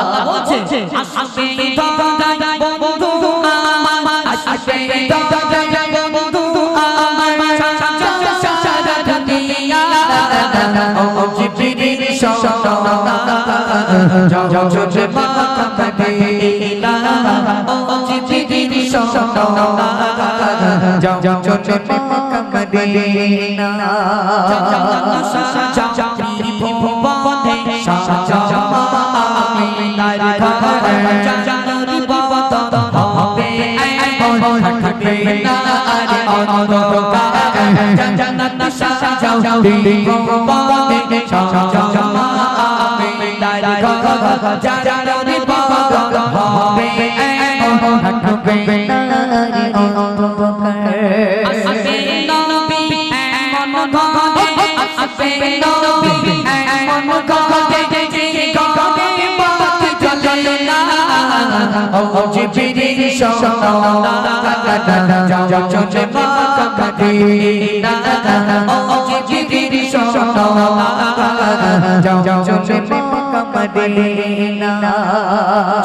আল্লাহ বলছে আসবে বন্ধু আমার আসবে দয়ায় বন্ধু আমার সারা দুনিয়া আসবে নবী এমন ঘরে আসবে নবী এমন ঘরে যে ঘরে বাতি জ্বলে না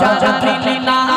চাচা হবে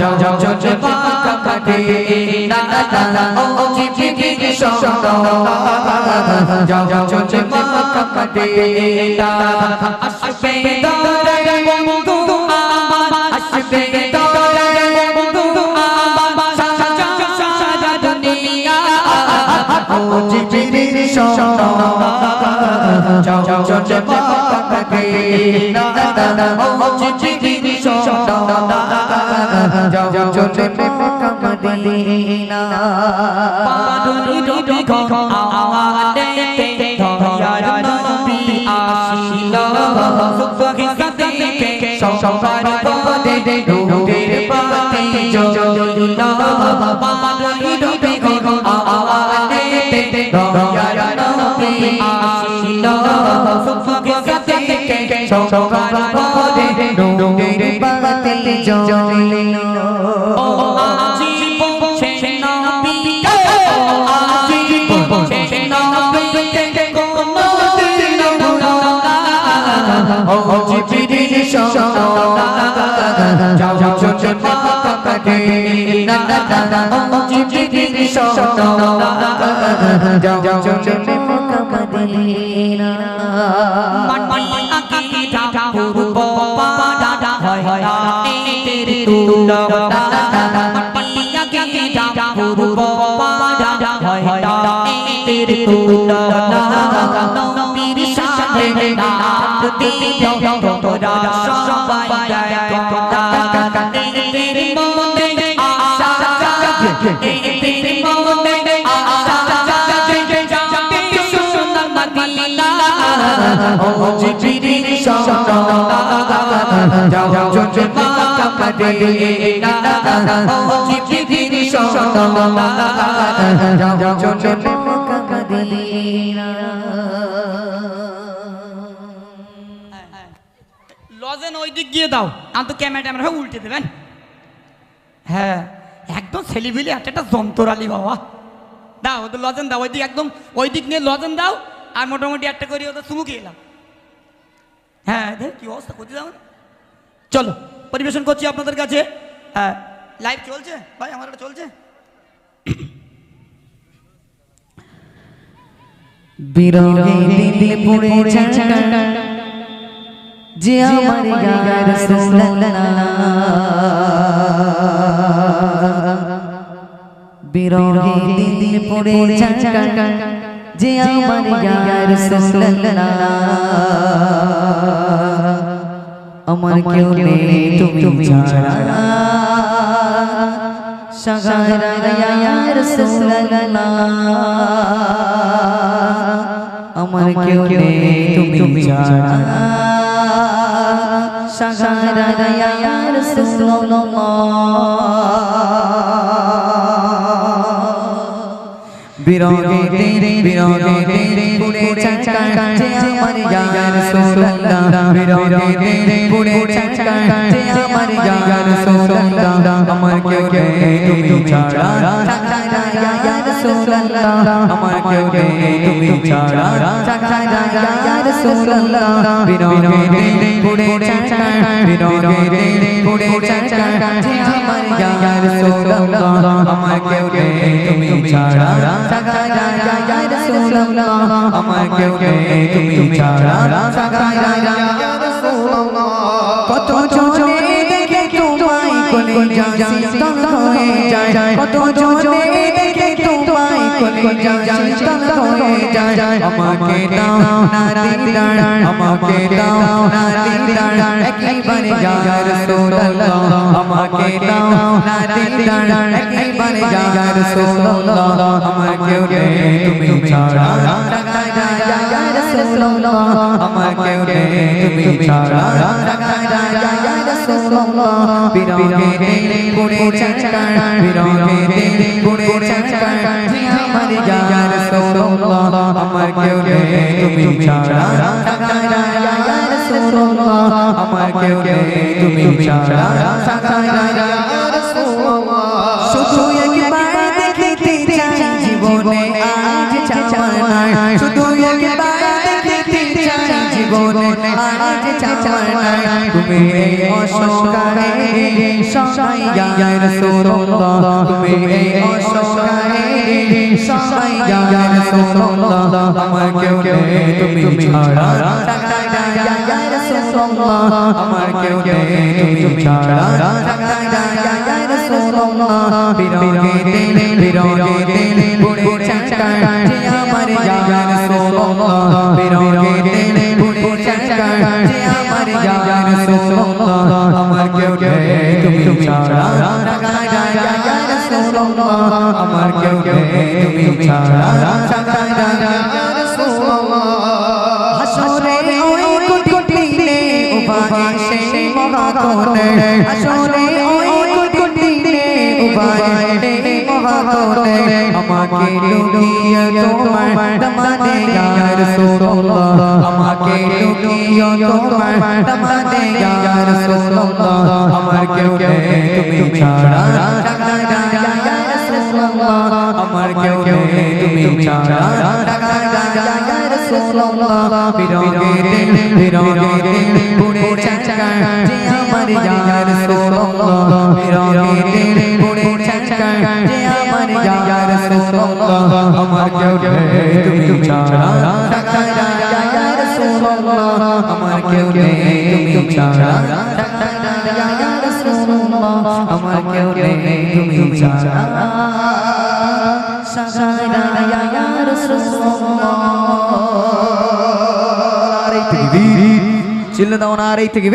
trong trong trong trời phá khắp các kỳ đã đã đã đã ông ông chim chim chim chim sông đầu trong trong trong trời phá khắp các kỳ đã đã đã asbe đó đây đây bông bông tu tu a ba ba asbe đó đây đây bông bông tu tu a ba ba sa sa sa sa sa sa sa sa dunia ông chim chim chim chim sông đầu trong trong trong trời phá khắp các kỳ đã đã đã ông ông chim chim chim chim sông đầu আমার সারা সারা দুনিয়া পাদুরি ডুবি গো আওয়াতে ধয়ার নবী আসিল সুবহি সাথে সবার পদে ডুবের পাতি জ্বলিল পাদুরি ডুবি গো আওয়াতে ধয়ার নবী আসিল সুবহি সাথে সবার পদে ডুবের পাতি জ্বলিল đàn đàn ông chim chim chim chim sầu sầu đầu đầu đầu trên phố Camadina mặt mặt mặt kỳ tham phù phù bò ba đa đa hỏi hỏi đi đi tu đầu đa đa đa mặt mặt mặt kỳ tham phù phù bò ba đa đa hỏi hỏi đi đi tu đầu đa đa đa nông đi đi sa lên lên đa tự tin theo theo tôi đã so vai đại লজেন ওই দিক গিয়ে দাও। আমি তো camera ট্যামেরা উল্টে দেবেন। হ্যাঁ। ছেলিবিলি একটা একটা যন্ত্রালি বাবা। দাও ওদের লজেন দাও ওই দিক একদম ওই দিক নিয়ে লজেন দাও আর মোটামুটি একটা করে ওদের চুমুকি এলাম হ্যাঁ কি অবস্থা করতে যাও চলো পরিবেশন করছি আপনাদের কাছে। হ্যাঁ লাইভ চলছে? ভাই আমার এটা চলছে? বিরহে দিল পুড়ে ছাড়া যে আমার ইয়া রাসূলুল্লাহ বিরহে দিল পুড়ে যে আমার ইয়া রাসূলুল্লাহ আমার কেউ নেই তুমি ছাড়া। সাগারা ইয়া রাসূলুল্লাহ আমার কেউ নেই তুমি ছাড়া। সাগারা ইয়া রাসূলুল্লাহ বিরগে তেরে বিরোগে তেরে পুরে চাকা যে আমার ইয়া রাসূলুল্লাহ বিরোগে তেরে পুরে চাকা যে আমার ইয়া রাসূলুল্লাহ আমার কেউ তুমি ছাড়া। ইয়া রাসূলুল্লাহ আমার কেউ নেই তুমি ছাড়া চাকা ইয়া রাসূলুল্লাহ বিরগে তেরে পুড়ে চাকা বিরগে তেরে পুড়ে চাকা আমার ইয়া রাসূলুল্লাহ আমার কেউ নেই তুমি ছাড়া চাকা ইয়া রাসূলুল্লাহ আমার কেউ নেই তুমি ছাড়া চাকা ইয়া রাসূলুল্লাহ কত জনে দেখে তোমায় কোলে যায় কত জনে কোলে যাসি তল হয়ে যায় আমাকে দাও না দিদার আমাকে দাও না দিদার একবারে ইয়া রাসূলুল্লাহ আমাকে দাও না দিদার একবারে ইয়া রাসূলুল্লাহ আমার কেউ তুমি ছাড়া। টাকা ইয়া রাসূলুল্লাহ আমার কেউ তুমি ছাড়া রাসূলুল্লাহ বিরগে তেরে পুড়ে চাকা বিরগে তেরে পুড়ে চাকা জি আমার ইয়া রাসূলুল্লাহ আমার কেউ নেই তুমি ছাড়া টাকা ইয়া রাসূলুল্লাহ আমার কেউ নেই তুমি ছাড়া টাকা ইয়া রাসূলুল্লাহ শুধু একবার দেখতে চাই জীবনে আজ চাওয়ার শুধু একবার দেখতে চাই জীবনে আজ চাওয়ার তুমি এই অসংকারে সবাই ইয়া রাসূলুল্লাহ তুমি এই অসংকারে সবাই ইয়া রাসূলুল্লাহ আমার কেউ নেই তুমি ছাড়া ইয়া রাসূলুল্লাহ আমার কেউ নেই তুমি ছাড়া ইয়া রাসূলুল্লাহ বিরগে বিরগে রাসূলুল্লাহ আমার কেউ নেই তুমি ছাড়া টাকা রাসূলুল্লাহ হাসরে ওই কোটি কোটিলে উপায় সেই ওই কোটি কোটিলে উপায় আমাকে লুকিয়ে তোমার দমানে ইয়া রাসূলুল্লাহ। আমাকে লুকিয়ে তোমার দমানে ইয়া রাসূলুল্লাহ। আমার কেউ নেই তুমি ছাড়া ইয়া রাসূলুল্লাহ আমার কেউ নেই তুমি ছাড়া ইয়া রাসূলুল্লাহ বিরগে দিল পুড়ে চাকা যে আমার ইয়া রাসূলুল্লাহ বিরগে পুড়ে চাকা যে আমার ইয়া রাসূলুল্লাহ আমার কেউ নেই তুমি ছাড়া ইয়া রাসূলুল্লাহ আমার কেউ নেই তুমি ছাড়া ইয়া রাসূলুল্লাহ আমার কেউ নেই তুমি ছাড়া ইয়া চিল্লে দাও না আর এই থেকে